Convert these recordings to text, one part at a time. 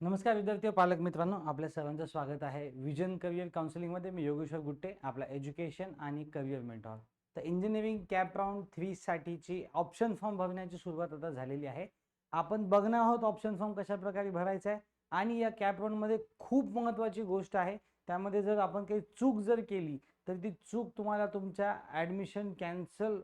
नमस्कार विद्यार्थी पालक मित्रांनो आपल्या सर्वांचं स्वागत आहे. विजन करिअर काउन्सिलिंगमध्ये मी योगेश्वर गुट्टे आपला एज्युकेशन आणि करिअर मेंटॉर तर इंजिनिअरिंग कॅप राऊंड थ्रीसाठीची ऑप्शन फॉर्म भरण्याची सुरुवात आता झालेली आहे. आपण बघणार आहोत ऑप्शन फॉर्म कशा प्रकारे भरायचा आहे. आणि या कॅप राऊंडमध्ये खूप महत्त्वाची गोष्ट आहे. त्यामध्ये जर आपण काही चूक जर केली तर ती चूक तुम्हाला तुमच्या ॲडमिशन कॅन्सल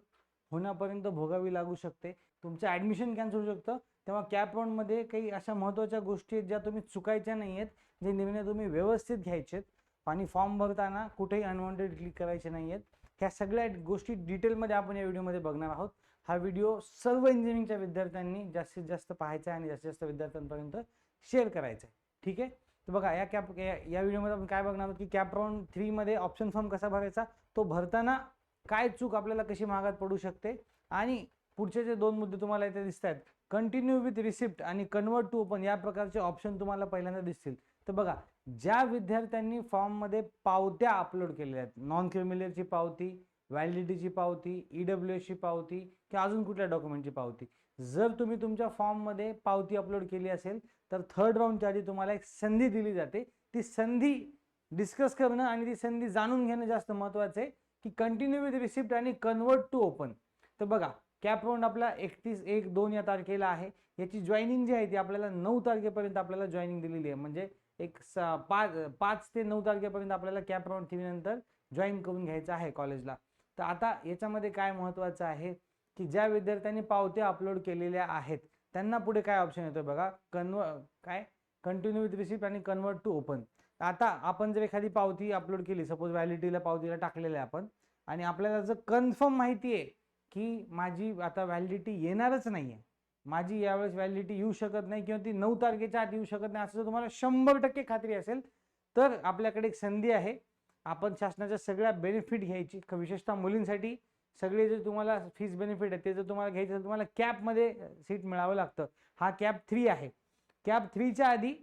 होण्यापर्यंत भोगावी लागू शकते. तुमचं ॲडमिशन कॅन्सल होऊ शकतं. तेव्हा कॅप राऊंडमध्ये काही अशा महत्त्वाच्या गोष्टी आहेत ज्या तुम्ही चुकायच्या नाही आहेत जे निर्णय तुम्ही व्यवस्थित घ्यायचे आहेत आणि फॉर्म भरताना कुठेही अनवॉन्टेड क्लिक करायचे नाही आहेत ह्या सगळ्या गोष्टी डिटेलमध्ये आपण या व्हिडिओमध्ये बघणार आहोत. हा व्हिडिओ सर्व इंजिनिअरिंगच्या विद्यार्थ्यांनी जास्तीत जास्त पाहायचा आहे आणि जास्तीत जास्त विद्यार्थ्यांपर्यंत शेअर करायचा आहे. ठीक आहे? तर बघा या कॅप या या व्हिडिओमध्ये आपण काय बघणार आहोत की कॅप राऊंड थ्रीमध्ये ऑप्शन फॉर्म कसा भरायचा? तो भरताना काय चूक आपल्याला कशी महागात पडू शकते? आणि पुढचे जे दोन मुद्दे तुम्हाला इथे दिसत आहेत कंटिन्यू विथ रिसिप्ट आणि कन्वर्ट टू ओपन या प्रकारचे ऑप्शन तुम्हाला पहिल्यांदा दिसतील. तर बघा ज्या विद्यार्थ्यांनी फॉर्ममध्ये पावत्या अपलोड केलेल्या आहेत नॉन क्रिमिलियरची पावती व्हॅलिडिटीची पावती ई डब्ल्यू एसची पावती किंवा अजून कुठल्या डॉक्युमेंटची पावती. जर तुम्ही तुमच्या फॉर्ममध्ये पावती अपलोड केली असेल तर थर्ड राऊंडच्या आधी तुम्हाला एक संधी दिली जाते. ती संधी डिस्कस करणं आणि ती संधी जाणून घेणं जास्त महत्त्वाचं आहे की कंटिन्यू विथ रिसिप्ट आणि कन्वर्ट टू ओपन तर बघा कॅप राऊंड आपला एकतीस एक दोन या तारखेला आहे. याची जॉईनिंग जी आहे ती आपल्याला नऊ तारखेपर्यंत आपल्याला जॉईनिंग दिलेली आहे. म्हणजे एक स पाच पाच ते नऊ तारखेपर्यंत आपल्याला कॅप राऊंड थ्री जॉईन करून घ्यायचं आहे कॉलेजला तर आता याच्यामध्ये काय महत्त्वाचं आहे की ज्या विद्यार्थ्यांनी पावत्या अपलोड केलेल्या आहेत त्यांना पुढे काय ऑप्शन येतो बघा? कन्व काय? कंटिन्यू विथ रिसिप्ट आणि कन्वर्ट टू ओपन आता आपण जर एखादी पावती अपलोड केली सपोज व्हॅलिडिटीला पावतीला टाकलेलं आहे आपण आणि आपल्याला जर कन्फर्म माहिती आहे की माझी आता व्हॅलिडिटी येणारच नाही आहे माझी यावेळेस व्हॅलिडिटी येऊ शकत नाही किंवा ती नऊ तारखेच्या आत येऊ शकत नाही असं जर तुम्हाला शंभर टक्के खात्री असेल तर आपल्याकडे एक संधी आहे. आपण शासनाच्या सगळ्या बेनिफिट घ्यायची. विशेषतः मुलींसाठी सगळे जे तुम्हाला फीस बेनिफिट आहे ते जर तुम्हाला घ्यायचं असेल तुम्हाला कॅपमध्ये सीट मिळावं लागतं. हा कॅप थ्री आहे. कॅप थ्रीच्या आधी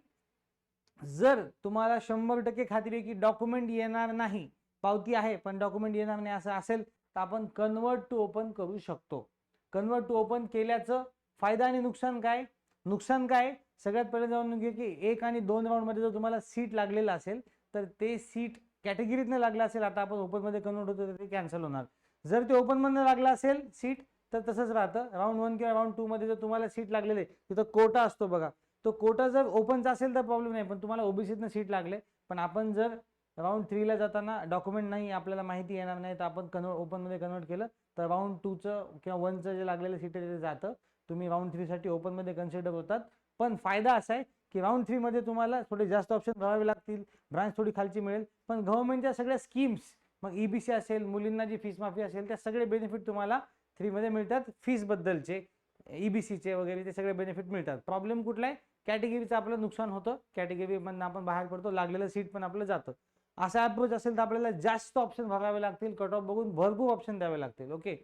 जर तुम्हाला शंभर टक्के खात्री आहे की डॉक्युमेंट येणार नाही पावती आहे पण डॉक्युमेंट येणार नाही असं असेल तर आपण कन्वर्ट टू ओपन करू शकतो. कन्वर्ट टू ओपन केल्याचं फायदा आणि नुकसान काय? नुकसान काय? सगळ्यात पहिले जाऊन घे की एक आणि दोन राऊंडमध्ये जर तुम्हाला सीट लागलेलं असेल तर ते सीट कॅटेगरीतनं लागलं असेल आता आपण ओपनमध्ये कन्वर्ट होतो तर ते कॅन्सल होणार. जर ते ओपनमधनं लागलं असेल सीट तर तसंच राहतं. राऊंड वन किंवा राऊंड टूमध्ये जर तुम्हाला सीट लागलेली आहे तिथं कोटा असतो बघा. तो कोटा जर ओपनचा असेल तर प्रॉब्लेम नाही पण तुम्हाला ओबीसीतनं सीट लागले. पण आपण जर राऊंड थ्रीला जाताना डॉक्युमेंट नाही आपल्याला माहिती येणार नाही तर आपण कन्वर्ट ओपनमध्ये कन्वर्ट केलं तर राऊंड टूचं किंवा वनचं जे लागलेलं सीट आहे ते जातं. तुम्ही राऊंड थ्रीसाठी ओपनमध्ये कन्सिडर होतात. पण फायदा असा आहे की राऊंड थ्रीमध्ये तुम्हाला थोडे जास्त ऑप्शन भरावे लागतील ब्रांच थोडी खालची मिळेल. पण गव्हर्नमेंटच्या सगळ्या स्कीम्स मग ई बी सी असेल मुलींना जी फीस माफी असेल त्या सगळे बेनिफिट तुम्हाला थ्रीमध्ये मिळतात. फीसबद्दलचे ई बी सीचे वगैरे ते सगळे बेनिफिट मिळतात. प्रॉब्लेम कुठला आहे? कॅटेगरीचं आपलं नुकसान होतं. कॅटेगरीमधनं आपण बाहेर पडतो लागलेलं सीट पण आपलं जातं. असा अप्रोच असेल तर आपल्याला जास्त ऑप्शन भरावे लागतील कट ऑफ बघून भरपूर ऑप्शन द्यावे लागतील ओके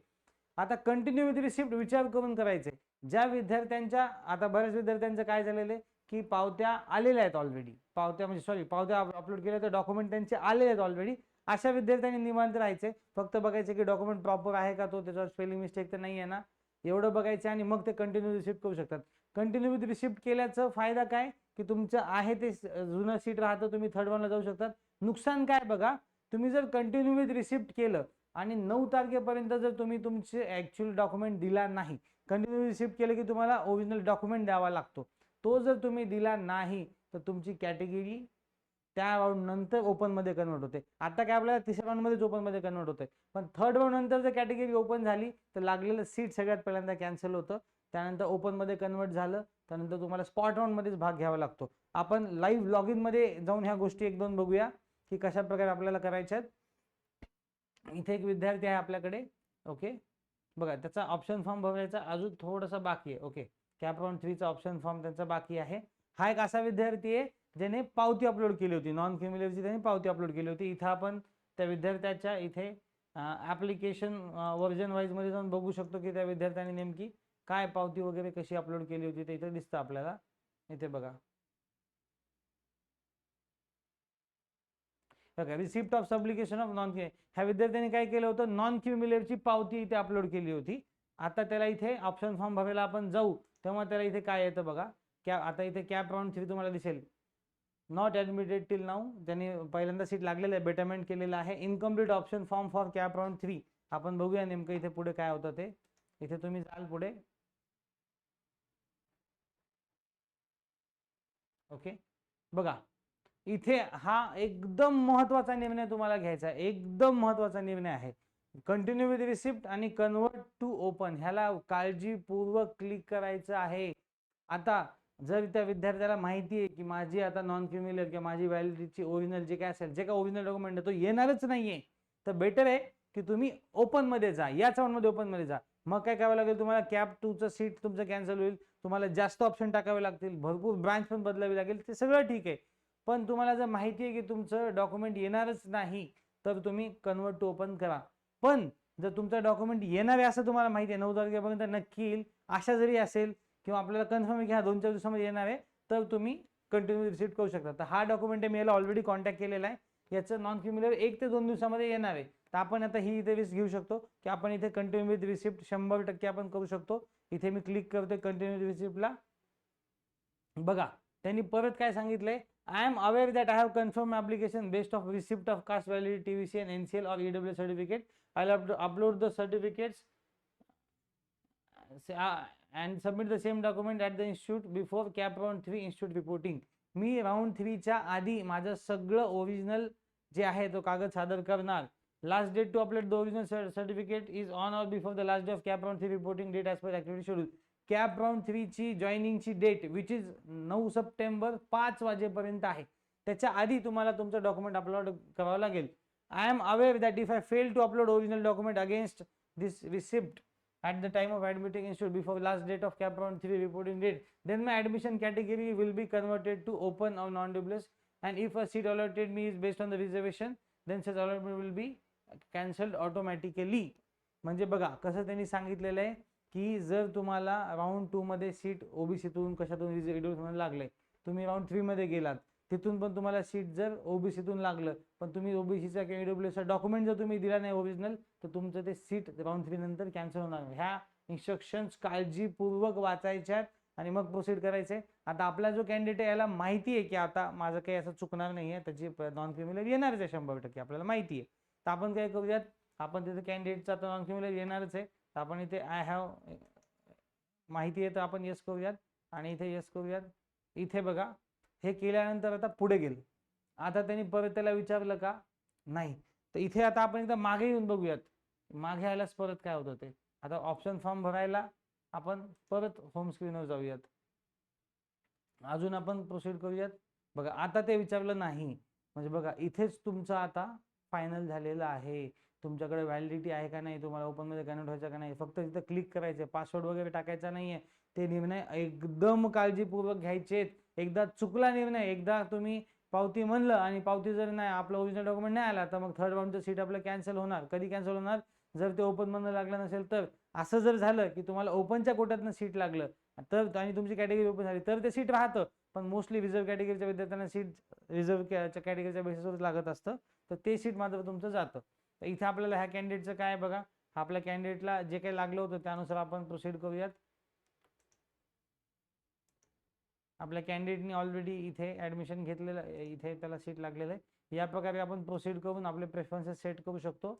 आता कंटिन्यू विथ रिसिप्ट विचार करून करायचे. ज्या विद्यार्थ्यांच्या आता बऱ्याच विद्यार्थ्यांचं काय झालेलं आहे? की पावत्या आलेल्या आहेत ऑलरेडी पावत्या म्हणजे सॉरी पावत्या अपलोड केल्या तर डॉक्युमेंट त्यांचे आलेले आहेत ऑलरेडी अशा विद्यार्थ्यांनी निवांत राहायचे. फक्त बघायचे की डॉक्युमेंट प्रॉपर आहे का तो? त्याच्यावर स्पेलिंग मिस्टेक तर नाही आहे ना? एवढं बघायचं आणि मग ते कंटिन्यू रिसिप्ट करू शकतात. कंटिन्यू विथ रिसिप्ट केल्याचं फायदा काय? की तुमचं आहे ते जुनं सीट राहतं तुम्ही थर्ड वनला जाऊ शकतात. नुकसान काय बघा तुम्ही जर कंटिन्यू विथ रिसिप्ट केलं आणि नऊ तारखेपर्यंत जर तुम्ही तुमचे ॲक्च्युअल डॉक्युमेंट दिला नाही कंटिन्यू रिसिप्ट केलं की तुम्हाला ओरिजिनल डॉक्युमेंट द्यावा लागतो. तो जर तुम्ही दिला नाही तर तुमची कॅटेगरी त्या राऊंड नंतर ओपनमध्ये कन्वर्ट होते. आता काय आपल्याला तिसऱ्या राऊंडमध्येच ओपनमध्ये कन्वर्ट होते पण थर्ड राऊंड नंतर जर कॅटेगरी ओपन झाली तर लागलेलं सीट सगळ्यात पहिल्यांदा कॅन्सल होतं. त्यानंतर ओपनमध्ये कन्वर्ट झालं त्यानंतर तुम्हाला स्पॉट राऊंडमध्येच भाग घ्यावा लागतो. आपण लाईव्ह लॉग इनमध्ये जाऊन ह्या गोष्टी एक दोन बघूया. की कशा प्रकारे आपल्याला करायच्या आहेत. इथे एक विद्यार्थी आहे आपल्याकडे ओके बघा त्याचा ऑप्शन फॉर्म भरायचा अजून थोडासा बाकी आहे ओके कॅप थ्रीचा ऑप्शन फॉर्म त्यांचा बाकी आहे. हा एक असा विद्यार्थी आहे ज्याने पावती अपलोड केली होती. नॉन क्रिमिलियरची त्याने पावती अपलोड केली होती. इथं आपण त्या विद्यार्थ्याच्या इथे ॲप्लिकेशन व्हर्जन वाईजमध्ये जाऊन बघू शकतो की त्या विद्यार्थ्याने नेमकी काय पावती वगैरे कशी अपलोड केली होती ते इथं दिसतं आपल्याला. इथे बघा. बघा receipt of application of non ह्या विद्यार्थ्यांनी काय केलं होतं? नॉन क्युम्युलेटची पावती इथे अपलोड केली होती. आता त्याला इथे ऑप्शन फॉर्म भरायला आपण जाऊ. तेव्हा त्याला इथे काय येतं बघा? कॅ आता इथे कॅप राऊंड थ्री तुम्हाला दिसेल. नॉट ॲडमिटेड टिल नाऊ त्यांनी पहिल्यांदा सीट लागलेलं आहे बेटरमेंट केलेलं आहे. Incomplete option form for CAP round three आपण बघूया नेमकं इथे पुढे काय होतं ते. इथे तुम्ही जाल पुढे. ओके बघा. इथे हा एकदम महत्त्वाचा निर्णय तुम्हाला घ्यायचा आहे. एकदम महत्त्वाचा निर्णय आहे. कंटिन्यू विथ रिसिप्ट आणि कन्वर्ट टू ओपन ह्याला काळजीपूर्वक क्लिक करायचं आहे. आता जर त्या विद्यार्थ्याला माहिती आहे की माझी आता नॉन क्युम्युलर किंवा माझी व्हॅलिडिटीची ओरिजिनल जे काय असेल जे काय ओरिजिनल डॉक्युमेंट आहे तो येणारच नाहीये. तर बेटर आहे की तुम्ही ओपनमध्ये जा. याच मध्ये ओपनमध्ये जा. मग काय करावं लागेल तुम्हाला? कॅप टूचं सीट तुमचं कॅन्सल होईल. तुम्हाला जास्त ऑप्शन टाकावे लागतील. भरपूर ब्रांच पण बदलावी लागेल. ते सगळं ठीक आहे. पण तुम्हाला जर माहिती आहे की तुमचं डॉक्युमेंट येणारच नाही तर तुम्ही कन्वर्ट टू ओपन करा. पण जर तुमचं डॉक्युमेंट येणार आहे असं तुम्हाला माहिती आहे नऊ तारखेपर्यंत नक्की येईल. अशा जरी असेल किंवा आपल्याला कन्फर्म घ्या दोन चार दिवसामध्ये येणार आहे तर तुम्ही कंटिन्यू रिसिप्ट करू शकता. तर हा डॉक्युमेंट आहे मी याला ऑलरेडी कॉन्टॅक्ट केलेला आहे. याचं नॉन क्युम्युलर एक ते दोन दिवसामध्ये येणार आहे. तर आपण आता ही इथे रिस्क घेऊ शकतो की आपण इथे कंटिन्यू विथ रिसिप्ट शंभर टक्के आपण करू शकतो. इथे मी क्लिक करतोय कंटिन्यू रिसिप्टला बघा त्यांनी परत काय सांगितलंय? I am aware that I have confirm application based of receipt of caste validity T V C N N C L or EW certificate I have upload the certificates and submit the same document at the institute before CAP round three institute reporting मी round थ्रीच्या आधी माझं सगळं original जे आहे तो कागद सादर करणार. Last date to upload the original certificate is on or before the last day of CAP round three reporting date as per activity schedule CAP round थ्रीची जॉईनिंगची डेट विच इज नऊ सप्टेंबर पाच वाजेपर्यंत आहे. त्याच्या आधी तुम्हाला तुमचं डॉक्युमेंट अपलोड करावं लागेल. I am aware that if I fail to upload original document against this receipt at the time of admitting institute before last date of CAP round three reporting date then my admission category will be converted to open of non doubles and if a seat allotted me is based on the reservation then such allotment will be cancelled automatically म्हणजे बघा कसं त्यांनी सांगितलेलं आहे? की जर तुम्हाला round two मध्ये सीट ओबीसीतून कशातून मध्ये लागले तुम्ही राऊंड थ्री मध्ये गेलात तिथून पण तुम्हाला सीट जर ओबीसीतून लागलं पण तुम्ही ओबीसीचा किंवा ईडब्ल्यूचा डॉक्युमेंट जर तुम्ही दिला नाही ओरिजिनल तर तुमचं ते सीट राऊंड थ्री नंतर कॅन्सल होणार ह्या इन्स्ट्रक्शन्स काळजीपूर्वक वाचायच्यात आणि मग प्रोसीड करायचे. आता आपला जो कॅन्डिडेट आहे याला माहिती आहे की आता माझं काही असं चुकणार नाही आहे त्याची नॉन क्रिमिनल येणारच आहे शंभर टक्के आपल्याला माहिती आहे. तर आपण काय करूयात आपण तिथे कॅन्डिडेटचा तर नॉन क्रिमिनल येणारच आहे. तर आपण इथे आय हॅव माहिती आहे तर आपण यस करूयात. आणि इथे येस करूयात. इथे बघा हे केल्यानंतर आता पुढे गेलं. आता त्यांनी परत त्याला विचारलं का? नाही. तर इथे आता आपण एकदा मागे येऊन बघूयात. मागे आल्यास परत काय होतं ते आता ऑप्शन फॉर्म भरायला आपण परत होम स्क्रीनवर जाऊयात. अजून आपण प्रोसीड करूयात. बघा आता ते विचारलं नाही. म्हणजे बघा इथेच तुमचं आता फायनल झालेलं आहे. तुमच्याकडे व्हॅलिडिटी आहे का नाही तुम्हाला ओपनमध्ये कनेक्ट व्हायचं का नाही फक्त तिथं क्लिक करायचं पासवर्ड वगैरे टाकायचा नाहीये. ते निर्णय एकदम काळजीपूर्वक घ्यायचे एकदा चुकला निर्णय एकदा तुम्ही पावती म्हणलं आणि पावती जर नाही आपलं ओरिजिनल डॉक्युमेंट नाही आला तर मग थर्ड राऊंडचं सीट आपलं कॅन्सल होणार. कधी कॅन्सल होणार? जर ते ओपन म्हणणं लागलं नसेल तर. असं जर झालं की तुम्हाला ओपनच्या कोट्यातनं सीट लागलं तर आणि तुमची कॅटेगरी ओपन झाली तर ते सीट राहतं. पण मोस्टली रिझर्व्ह कॅटेगरीच्या विद्यार्थ्यांना सीट रिझर्व कॅटेगरीच्या बेसिसवर लागत असतं. तर ते सीट मात्र तुमचं जातं. तर इथे आपल्याला ह्या कॅन्डिडेटचं काय बघा? आपल्या कॅन्डिडेटला जे काही लागलं होतं त्यानुसार आपण प्रोसीड करूयात. आपल्या कॅन्डिडेटनी ऑलरेडी इथे ॲडमिशन घेतलेलं इथे त्याला सीट लागलेलं आहे. या प्रकारे आपण प्रोसीड करून आपले प्रेफरन्सेस सेट करू शकतो.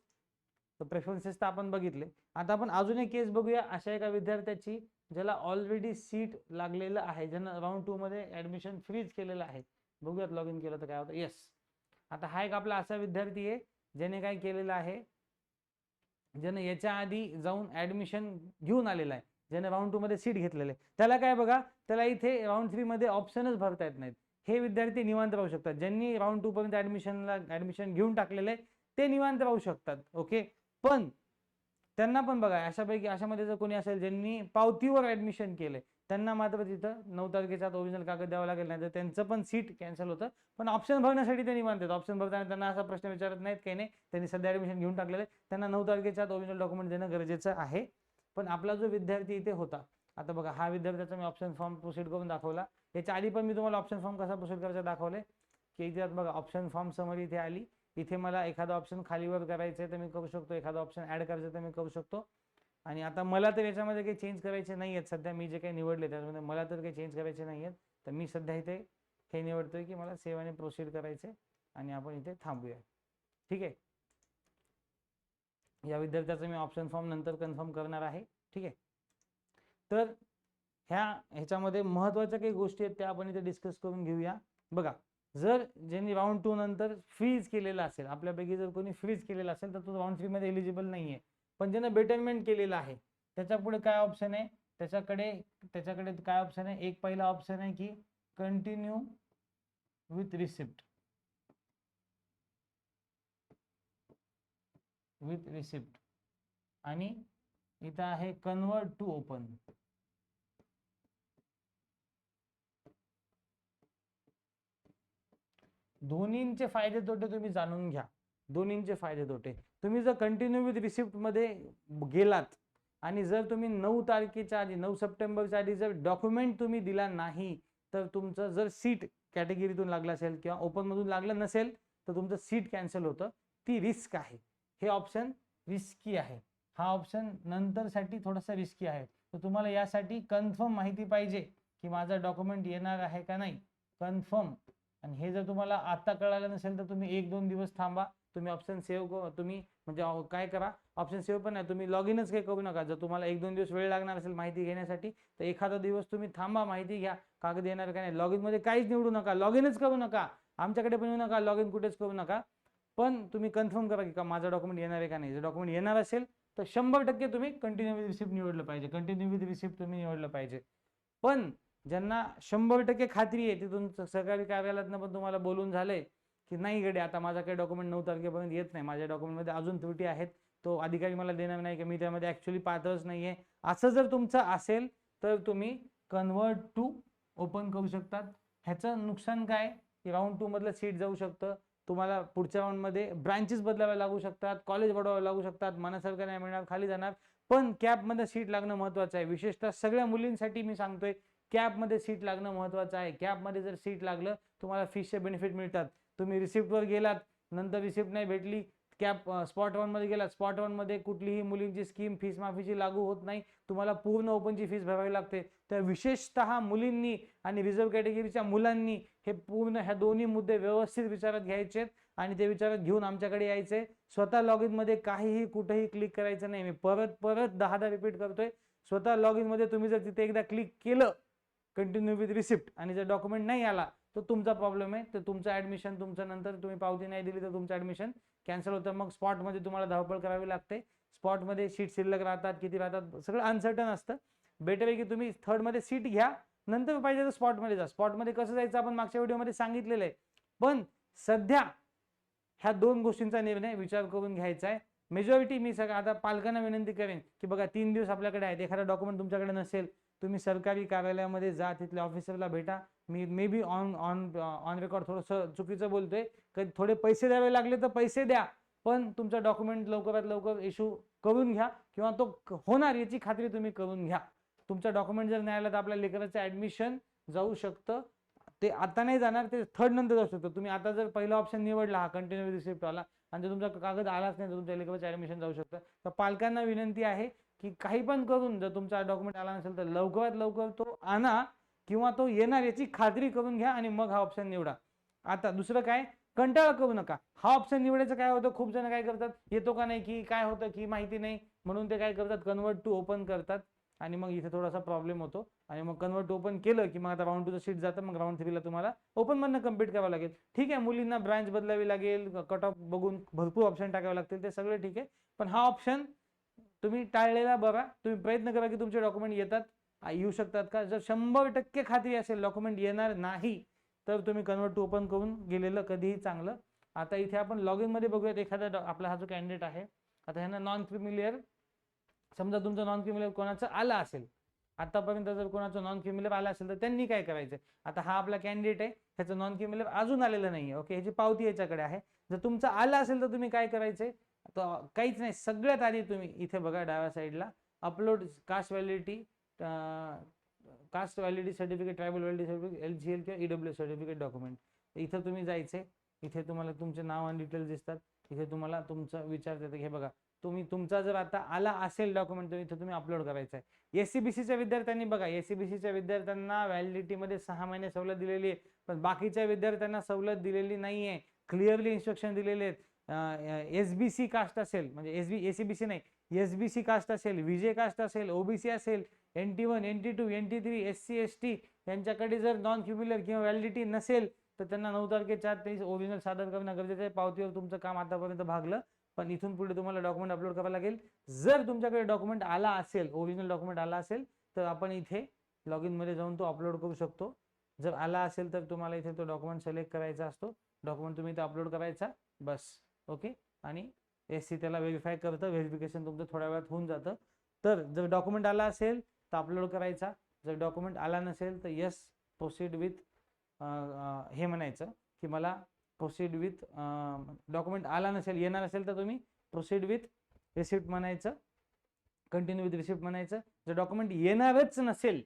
तर प्रेफरन्सेस तर आपण बघितले. आता आपण अजून एक केस बघूया अशा एका विद्यार्थ्याची ज्याला ऑलरेडी सीट लागलेलं आहे ज्यांना राऊंड टू मध्ये ऍडमिशन फ्रीज केलेलं आहे. बघूयात लॉग इन केलं तर काय होतं? येस आता हा एक आपला असा विद्यार्थी आहे ज्याने काय केलेलं आहे? ज्याने याच्या आधी जाऊन ऍडमिशन घेऊन आलेला आहे. ज्याने राऊंड टू मध्ये सीट घेतलेलं आहे. त्याला काय बघा त्याला इथे राऊंड थ्री मध्ये ऑप्शनच भरता येत नाहीत. हे विद्यार्थी निवांत राहू शकतात. ज्यांनी राऊंड टू पर्यंत ऍडमिशनला ऍडमिशन घेऊन टाकलेलं आहे ते निवांत राहू शकतात. ओके पण त्यांना पण बघा अशापैकी अशामध्ये जर कोणी असेल ज्यांनी पावतीवर ऍडमिशन केलंय त्यांना मात्र तिथं नऊ तारखेचा ओरिजिनल कागद द्यावा लागेल नाही तर त्यांचं पण सीट कॅन्सल होतं. पण ऑप्शन भरण्यासाठी ते मानतात. ऑप्शन भरताना त्यांना असा प्रश्न विचारत नाहीत काही नाही. त्यांनी सध्या ऍडमिशन घेऊन टाकलेलं आहे. त्यांना नऊ तारखेच्या ओरिजिनल डॉक्युमेंट देणं गरजेचं आहे. पण आपला जो विद्यार्थी इथे होता आता बघा हा विद्यार्थ्याचा मी ऑप्शन फॉर्म प्रोसीड करून दाखवला. याच्या आधी पण मी तुम्हाला ऑप्शन फॉर्म कसा प्रोसीड करायचा दाखवले की इथे बघा ऑप्शन फॉर्म समोर इथे आली. इथे मला एखादा ऑप्शन खालीवर करायचं आहे तर मी करू शकतो. एखादा ऑप्शन ऍड करायचं तर मी करू शकतो. आणि आता मला तर याच्यामध्ये काही चेंज करायचे नाही आहेत सध्या मी जे काही निवडले त्याच्यामध्ये मला तर काही चेंज करायचे नाही आहेत तर मी सध्या इथे हे निवडतोय की मला सेवाने प्रोसीड करायचे आणि आपण इथे थांबूया ठीक आहे? या विद्यार्थ्याचा मी ऑप्शन फॉर्म नंतर कन्फर्म करणार आहे. ठीक आहे? तर ह्या ह्याच्यामध्ये महत्त्वाच्या काही गोष्टी आहेत त्या आपण इथे डिस्कस करून घेऊया. बघा जर ज्यांनी राऊंड टू नंतर फ्रीज केलेला असेल आपल्यापैकी जर कोणी फ्रीज केलेला असेल तर तो राऊंड थ्रीमध्ये एलिजिबल नाही आहे पण ज्यानं बेटरमेंट केलेलं आहे त्याच्या पुढे काय ऑप्शन आहे? त्याच्याकडे त्याच्याकडे काय ऑप्शन आहे? एक पहिला ऑप्शन आहे की continue with receipt with receipt आणि इथं आहे कन्वर्ट टू ओपन दोन्हींचे फायदे तोटे तुम्ही जाणून घ्या. दोन्हींचे फायदे तोटे. तुम्ही जर कंटिन्यू विथ रिसिप्टमध्ये गेलात आणि जर तुम्ही नऊ तारखेच्या आधी नऊ सप्टेंबरच्या आधी जर डॉक्युमेंट तुम्ही दिला नाही तर तुमचं जर सीट कॅटेगरीतून लागलं असेल किंवा ओपनमधून लागलं नसेल तर तुमचं सीट कॅन्सल होतं. ती रिस्क आहे. हे ऑप्शन रिस्की आहे. हा ऑप्शन नंतरसाठी थोडासा रिस्की आहे. तर तुम्हाला यासाठी कन्फर्म माहिती पाहिजे की माझा डॉक्युमेंट येणार आहे का नाही. कन्फर्म आणि हे जर तुम्हाला आता कळालं नसेल तर तुम्ही एक दोन दिवस थांबा. तुम्ही ऑप्शन सेव्ह तुम्ही म्हणजे काय करा? ऑप्शन सेव्ह पण नाही. तुम्ही लॉग इनच काही करू नका. जर तुम्हाला एक दोन दिवस वेळ लागणार असेल माहिती घेण्यासाठी तर एखादा दिवस तुम्ही थांबा माहिती घ्या. कागद येणार का नाही? लॉग इनमध्ये काहीच निवडू नका. लॉग इनच करू नका. आमच्याकडे पण येऊ नका. लॉग इन कुठेच करू नका. पण तुम्ही कन्फर्म करा की का माझा डॉक्युमेंट येणार आहे का नाही? जर डॉक्युमेंट येणार असेल तर शंभर टक्के तुम्ही कंटिन्यू विथ रिसिप्ट निवडलं पाहिजे. कंटिन्यू विथ रिसिप्ट तुम्ही निवडलं पाहिजे. पण ज्यांना शंभर टक्के खात्री आहे तिथून तुमचं सरकारी कार्यालयातनं पण तुम्हाला बोलून झालंय की नाही गडे आता माझा काही डॉक्युमेंट नऊ तारखेपर्यंत येत नाही. माझ्या डॉक्युमेंटमध्ये अजून त्रुटी आहेत. तो अधिकारी मला देणार नाही की मी त्यामध्ये ॲक्च्युली पाहतच नाही आहे असं जर तुमचं असेल तर तुम्ही कन्वर्ट टू ओपन करू शकतात. ह्याचं नुकसान काय? की राऊंड टू मधलं सीट जाऊ शकतं. तुम्हाला पुढच्या राऊंडमध्ये ब्रांचेस बदलाव्या लागू शकतात कॉलेज वाढवावे लागू शकतात मनासारखं नाही मिळणार खाली जाणार. पण कॅबमध्ये सीट लागणं महत्त्वाचं आहे. विशेषतः सगळ्या मुलींसाठी मी सांगतोय कॅबमध्ये सीट लागणं महत्त्वाचं आहे. कॅबमध्ये जर सीट लागलं तुम्हाला फीसचे बेनिफिट मिळतात. तुम्ही रिसिप्टवर गेलात नंतर रिसिप्ट नाही भेटली कॅप स्पॉट वनमध्ये गेलात स्पॉट वनमध्ये कुठलीही मुलींची स्कीम फीस माफीची लागू होत नाही तुम्हाला पूर्ण ओपनची फीस भरावी लागते. तर विशेषतः मुलींनी आणि रिझर्व्ह कॅटेगरीच्या मुलांनी हे पूर्ण ह्या दोन्ही मुद्दे व्यवस्थित विचारात घ्यायचे आणि ते विचारात घेऊन आमच्याकडे यायचे. स्वतः लॉग इनमध्ये काहीही कुठेही क्लिक करायचं नाही. मी परत परत दहादा रिपीट करतोय. स्वतः लॉग इनमध्ये तुम्ही जर तिथे एकदा क्लिक केलं कंटिन्यू विथ रिसिप्ट आणि जर डॉक्युमेंट नाही आला तो तुमचा प्रॉब्लेम आहे तर तुमचं ऍडमिशन तुमचं नंतर तुम्ही पावती नाही दिली तर तुमचं ऍडमिशन कॅन्सल होतं. मग स्पॉटमध्ये तुम्हाला धावपळ करावी लागते. स्पॉटमध्ये सीट शिल्लक राहतात किती राहतात सगळं अनसर्टन असतं. बेटर आहे की तुम्ही थर्डमध्ये सीट घ्या नंतर पाहिजे तर स्पॉटमध्ये जा. स्पॉटमध्ये कसं जायचं आपण मागच्या व्हिडिओमध्ये सांगितलेलं आहे. पण सध्या ह्या दोन गोष्टींचा निर्णय विचार करून घ्यायचा आहे. मेजॉरिटी मी सगळं आता पालकांना विनंती करेन की बघा तीन दिवस आपल्याकडे आहेत. एखादा डॉक्युमेंट तुमच्याकडे नसेल तुम्ही सरकारी कार्यालयामध्ये जा तिथल्या ऑफिसरला भेटा. मी may be on on on record थोडंसं चुकीचं बोलतोय. कधी थोडे पैसे द्यावे लागले तर पैसे द्या. पण तुमचा डॉक्युमेंट लवकरात लवकर इश्यू करून घ्या किंवा तो होणार याची खात्री तुम्ही करून घ्या. तुमचा डॉक्युमेंट जर नाही आला तर आपल्या लेकराचं ऍडमिशन जाऊ शकतं. ते आता नाही जाणार ते थर्ड नंतर जाऊ शकतं. तुम्ही आता जर पहिला ऑप्शन निवडला हा कंटिन्यू रिसिप्ट आला आणि जर तुमचा कागद आलाच नाही तर तुमच्या लेकराचं ऍडमिशन जाऊ शकतं. तर पालकांना विनंती आहे की काही पण करून जर तुमचा डॉक्युमेंट आला नसेल तर लवकरात लवकर तो आणा. किंवा तो येणार याची खात्री करून घ्या आणि मग हा ऑप्शन निवडा. आता दुसरं काय? कंटाळा करू नका. हा ऑप्शन निवडायचं काय होतं? खूप जण काय करतात? येतो का नाही? की काय होतं? की माहिती नाही. म्हणून ते काय करतात? कन्वर्ट टू ओपन करतात. आणि मग इथे थोडासा प्रॉब्लेम होतो. आणि मग कन्वर्ट टू ओपन केलं की मग आता राऊंड टूचं सीट जातं. मग राऊंड थ्रीला तुम्हाला ओपन मधनं कंप्लीट करावं लागेल. ठीक आहे मुलींना ब्रांच बदलावी लागेल. कट ऑफ बघून भरपूर ऑप्शन टाकावे लागतील. ते सगळे ठीक आहे. पण हा ऑप्शन तुम्ही टाळलेला बरा तुम्ही प्रयत्न करा की तुमचे डॉक्युमेंट येतात. येऊ शकतात का? जर शंभर टक्के खात्री असेल डॉक्युमेंट येणार नाही तर तुम्ही कन्वर्ट टू ओपन करून गेलेलं कधीही चांगलं. आता इथे आपण लॉग इनमध्ये बघूयात एखादा डॉ- आपला हा जो कॅन्डिडेट आहे आता ह्यांना नॉन क्रिमिलियर समजा तुमचं नॉन क्रिमिलियर कोणाचं आलं असेल आतापर्यंत जर कोणाचं नॉन क्रिमिलियर आलं असेल तर त्यांनी काय करायचं? आता हा आपला कॅन्डिडेट आहे ह्याचं नॉन क्रिमिलियर अजून आलेलं नाही ओके ह्याची पावती याच्याकडे आहे. जर तुमचं आलं असेल तर तुम्ही काय करायचं? तर काहीच नाही सगळ्यात आधी तुम्ही इथे बघा डाव्या साईडला upload caste validity caste validity certificate tribal validity certificate L G L किंवा ईडब्ल्यू सर्टिफिकेट डॉक्युमेंट इथं तुम्ही जायचे इथे तुम्हाला तुमचे नाव आणि डिटेल्स दिसतात. इथे तुम्हाला तुमचं येतं. हे बघा तुम्ही तुमचा जर आता आला असेल डॉक्युमेंट तर इथं तुम्ही अपलोड करायचं आहे एससीबीसीच्या सी बी सीच्या विद्यार्थ्यांनी बघा एससीबीसीच्या सी बी सीच्या विद्यार्थ्यांना व्हॅलिडिटीमध्ये सहा महिने सवलत दिलेली आहे पण बाकीच्या विद्यार्थ्यांना सवलत दिलेली नाही आहे क्लिअरली इन्स्ट्रक्शन दिलेले आहेत. एस बी सी कास्ट असेल म्हणजे S B S C B C नाही एस बी सी कास्ट असेल विजय कास्ट असेल ओबीसी असेल N T one N T two N T three S C S T यांच्याकडे जर नॉन क्युम्युलर किंवा व्हॅलिडिटी नसेल तर त्यांना नऊ तारखेच्या तेच ओरिजिनल सादर करणं गरजेचं आहे. पावतीवर तुमचं काम आतापर्यंत भागलं पण इथून पुढे तुम्हाला डॉक्युमेंट अपलोड करावं लागेल. जर तुमच्याकडे डॉक्युमेंट आला असेल ओरिजिनल डॉक्युमेंट आला असेल तर आपण इथे लॉगमध्ये जाऊन तो अपलोड करू शकतो. जर आला असेल तर तुम्हाला इथे तो डॉक्युमेंट सिलेक्ट करायचा असतो. डॉक्युमेंट तुम्ही इथे अपलोड करायचा. बस. ओके? आणि एस सी त्याला व्हेरीफाय करतं. व्हेरिफिकेशन तुमचं थोड्या वेळात होऊन जातं. तर जर डॉक्युमेंट आला असेल तर अपलोड करायचा. जर डॉक्युमेंट आला नसेल तर यस प्रोसीड विथ हे म्हणायचं की मला प्रोसीड विथ डॉक्युमेंट आला नसेल येणार असेल तर तुम्ही प्रोसीड विथ रिसिप्ट म्हणायचं. कंटिन्यू विथ रिसिप्ट म्हणायचं. जर डॉक्युमेंट येणारच नसेल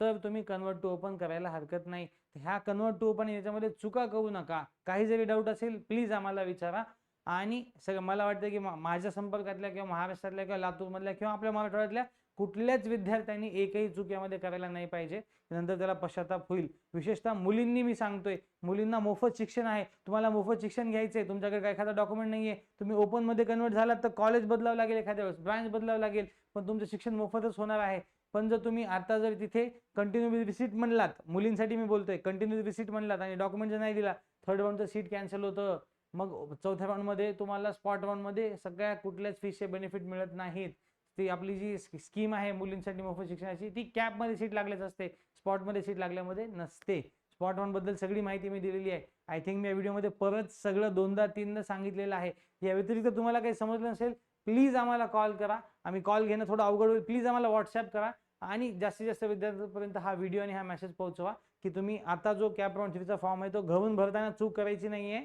तर तुम्ही कन्वर्ट टू ओपन करायला हरकत नाही. ह्या कन्वर्ट टू ओपन याच्यामध्ये चुका करू नका. काही जरी डाऊट असेल प्लीज आम्हाला विचारा. आणि सगळं मला वाटतं की माझ्या संपर्कातल्या किंवा महाराष्ट्रातल्या किंवा लातूरमधल्या किंवा आपल्या मराठवाड्यातल्या कुठल्याच विद्यार्थ्यांनी एकही चूक यामध्ये करायला नाही पाहिजे. नंतर त्याला पश्चाताप होईल. विशेषतः मुलींनी मी सांगतोय मुलींना मोफत शिक्षण आहे. तुम्हाला मोफत शिक्षण घ्यायचंय. तुमच्याकडे काय एखादा डॉक्युमेंट नाही आहे तुम्ही ओपनमध्ये कन्वर्ट झालात तर कॉलेज बदलावं लागेल एखाद्या वेळेस. ब्रांच बदलावं लागेल. पण तुमचं शिक्षण मोफतच होणार आहे. पण जर तुम्ही आता जर तिथे कंटिन्यू विथ रिसीट म्हणलात मुलींसाठी मी बोलतोय कंटिन्यू रिसीट म्हणलात आणि डॉक्युमेंट जर नाही दिला थर्ड राऊंडचं सीट कॅन्सल होतं. मग चौथ्या राऊंडमध्ये तुम्हाला स्पॉट राऊंडमध्ये सगळ्या कुठल्याच फीसचे बेनिफिट मिळत नाहीत. ती आपली जी स्कीम आहे मुलींसाठी मोफत शिक्षणाची ती कॅपमध्ये सीट लागल्याच असते. स्पॉटमध्ये सीट लागल्यामध्ये नसते. स्पॉट वनबद्दल सगळी माहिती मी दिलेली आहे. आय थिंक मी या व्हिडिओमध्ये परत सगळं दोनदा तीनदा सांगितलेलं आहे. या व्यतिरिक्त तुम्हाला काही समजलं नसेल प्लीज आम्हाला कॉल करा. आम्ही कॉल घेणं थोडं अवघड होईल. प्लीज आम्हाला व्हॉट्सअप करा. आणि जास्तीत जास्त विद्यार्थ्यांपर्यंत हा व्हिडिओ आणि हा मेसेज पोहोचवा की तुम्ही आता जो कॅप राऊंड थ्रीचा फॉर्म आहे तो घरून भरताना चूक करायची नाहीये.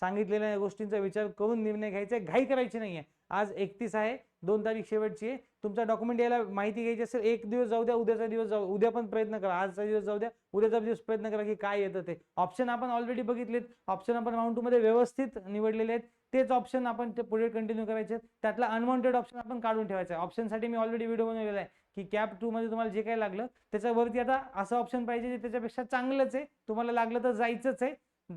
सांगितलेल्या गोष्टींचा विचार करून निर्णय घ्यायचा आहे, घाई करायची नाहीये. आज एकतीस आहे दोन तारीख शेवटची आहे. तुमचा डॉक्युमेंट यायला माहिती घ्यायची असेल एक दिवस जाऊ द्या उद्याचा दिवस जाऊ उद्या पण प्रयत्न करा आजचा दिवस जाऊ द्या उद्याचा दिवस प्रयत्न करा की काय येतं ते. ऑप्शन आपण ऑलरेडी बघितलेत. ऑप्शन आपण राऊंड टू मध्ये व्यवस्थित निवडलेले आहेत. तेच ऑप्शन आपण ते पुढे कंटिन्यू करायचे त्यातला अनवॉन्टेड ऑप्शन आपण काढून ठेवायचा आहे. ऑप्शनसाठी मी ऑलरेडी व्हिडिओ बनवलेला आहे की कॅप टू मध्ये तुम्हाला जे काही लागलं त्याच्यावरती आता असं ऑप्शन पाहिजे जे त्याच्यापेक्षा चांगलंच आहे. तुम्हाला लागलं तर जायचंच आहे.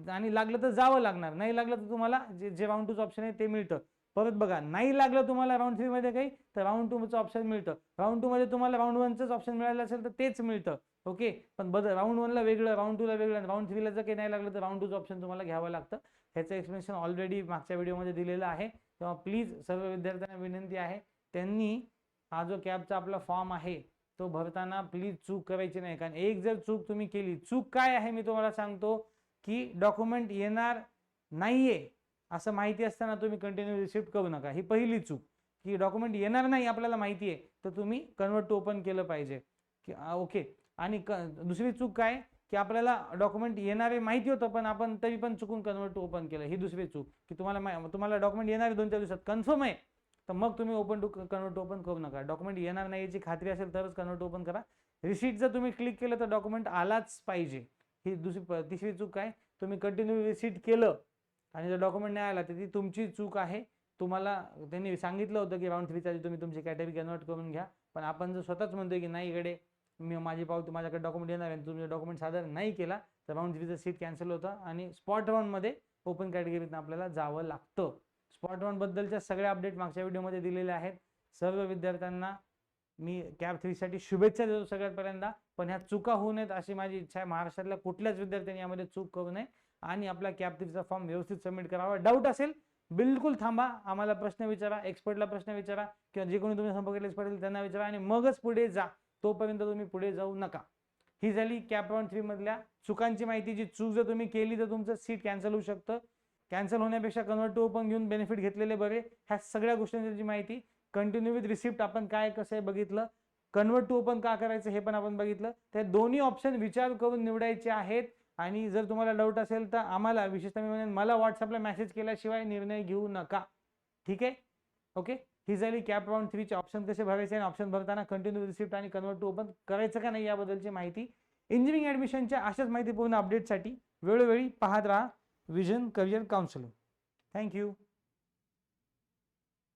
आणि लागलं तर जावं लागणार. नाही लागलं तर तुम्हाला जे जे राऊंड टूचं ऑप्शन आहे ते मिळतं. परत बघा नाही लागलं तुम्हाला राऊंड थ्री मध्ये काही तर राऊंड टूचं ऑप्शन मिळतं. राऊंड टू मध्ये तुम्हाला राऊंड वनचंच ऑप्शन मिळालं असेल तर तेच मिळतं. ओके पण बदल राऊंड वनला वेगळं राऊंड टूला वेगळं राऊंड थ्रीला जर काही नाही लागलं तर राऊंड टूचं ऑप्शन तुम्हाला घ्यावं लागतं. ह्याचं एक्सप्लेनेशन ऑलरेडी मागच्या व्हिडिओमध्ये दिलेलं आहे. तेव्हा प्लीज सर्व विद्यार्थ्यांना विनंती आहे त्यांनी हा जो कॅबचा आपला फॉर्म आहे तो भरताना प्लीज चूक करायची नाही. कारण एक जर चूक तुम्ही केली चूक काय आहे मी तुम्हाला सांगतो? की डॉक्युमेंट येणार नाहीये असं माहिती असताना तुम्ही कंटिन्यू रिसिप्ट करू नका. ही पहिली चूक. की डॉक्युमेंट येणार नाही आपल्याला माहिती आहे तर तुम्ही कन्वर्ट टू ओपन केलं पाहिजे. की ओके आणि क दुसरी चूक काय? की आपल्याला डॉक्युमेंट येणारे माहिती होतं पण आपण तरी पण चुकून कन्वर्ट टू ओपन केलं. ही दुसरी चूक. की तुम्हाला तुम्हाला डॉक्युमेंट येणारे दोन चार दिवसात कन्फर्म आहे तर मग तुम्ही ओपन टू कन्वर्ट ओपन करू नका. डॉक्युमेंट येणार नाही याची खात्री असेल तरच कन्वर्ट ओपन करा. रिसीट जर तुम्ही क्लिक केलं तर डॉक्युमेंट आलाच पाहिजे. ही दुसरी तिसरी चूक काय तुम्ही कंटिन्यू रिसीट केलं आणि जर डॉक्युमेंट नाही आला तर ती तुमची चूक आहे. तुम्हाला त्यांनी सांगितलं होतं की राऊंड थ्रीच्या तुम्ही तुमची कॅटेगरी कन्वर्ट करून घ्या. पण आपण जर स्वतःच म्हणतोय की नाही इकडे मी माझी पावती माझ्याकडे डॉक्युमेंट येणार आहे तुम्ही डॉक्युमेंट सादर नाही केला तर राऊंड थ्रीचं सीट कॅन्सल होतं आणि स्पॉट राऊंडमध्ये ओपन कॅटेगरीतनं आपल्याला जावं लागतं. स्पॉट राऊंडबद्दलच्या सगळ्या अपडेट मागच्या व्हिडिओमध्ये दिलेल्या आहेत. सर्व विद्यार्थ्यांना मी कॅब थ्रीसाठी शुभेच्छा देतो सगळ्यात पहिल्यांदा. पण ह्या चुका होऊ नयेत अशी माझी इच्छा आहे. महाराष्ट्रातल्या कुठल्याच विद्यार्थ्यांनी यामध्ये चूक करू नये आणि आपला कॅब थ्रीचा फॉर्म व्यवस्थित सबमिट करावा. डाऊट असेल बिलकुल थांबा. आम्हाला प्रश्न विचारा एक्सपर्टला प्रश्न विचारा किंवा जे कोणी तुम्ही संपर्क एक्सपर्ट असेल त्यांना विचारा आणि मगच पुढे जा. तोपर्यंत तुम्ही पुढे जाऊ नका. ही झाली कॅप राऊंड थ्री मधल्या चुकांची माहिती. जी चूक जर तुम्ही केली तर तुमचं सीट कॅन्सल होऊ शकतं. कॅन्सल होण्यापेक्षा कन्वर्ट टू ओपन घेऊन बेनिफिट घेतलेले बरे. ह्या सगळ्या गोष्टींची माहिती कंटिन्यू विथ रिसिप्ट आपण काय कसं आहे बघितलं. कन्वर्ट टू ओपन का करायचं हे पण आपण बघितलं. त्या दोन्ही ऑप्शन विचार करून निवडायचे आहेत. आणि जर तुम्हाला डाऊट असेल तर आम्हाला विशेषतः मी म्हणेन मला व्हॉट्सअपला मेसेज केल्याशिवाय निर्णय घेऊ नका. ठीक आहे? ओके ही झाली कॅप राऊंड थ्रीचे ऑप्शन कसे भरायचे आणि ऑप्शन भरताना कंटिन्यू रिसिप्ट आणि कन्वर्ट टू ओपन करायचं का नाही याबद्दलची माहिती इंजिनिअरिंग ॲडमिशनच्या अशाच माहितीपूर्ण अपडेटसाठी वेळोवेळी पाहत राहा. Vision career counselling thank you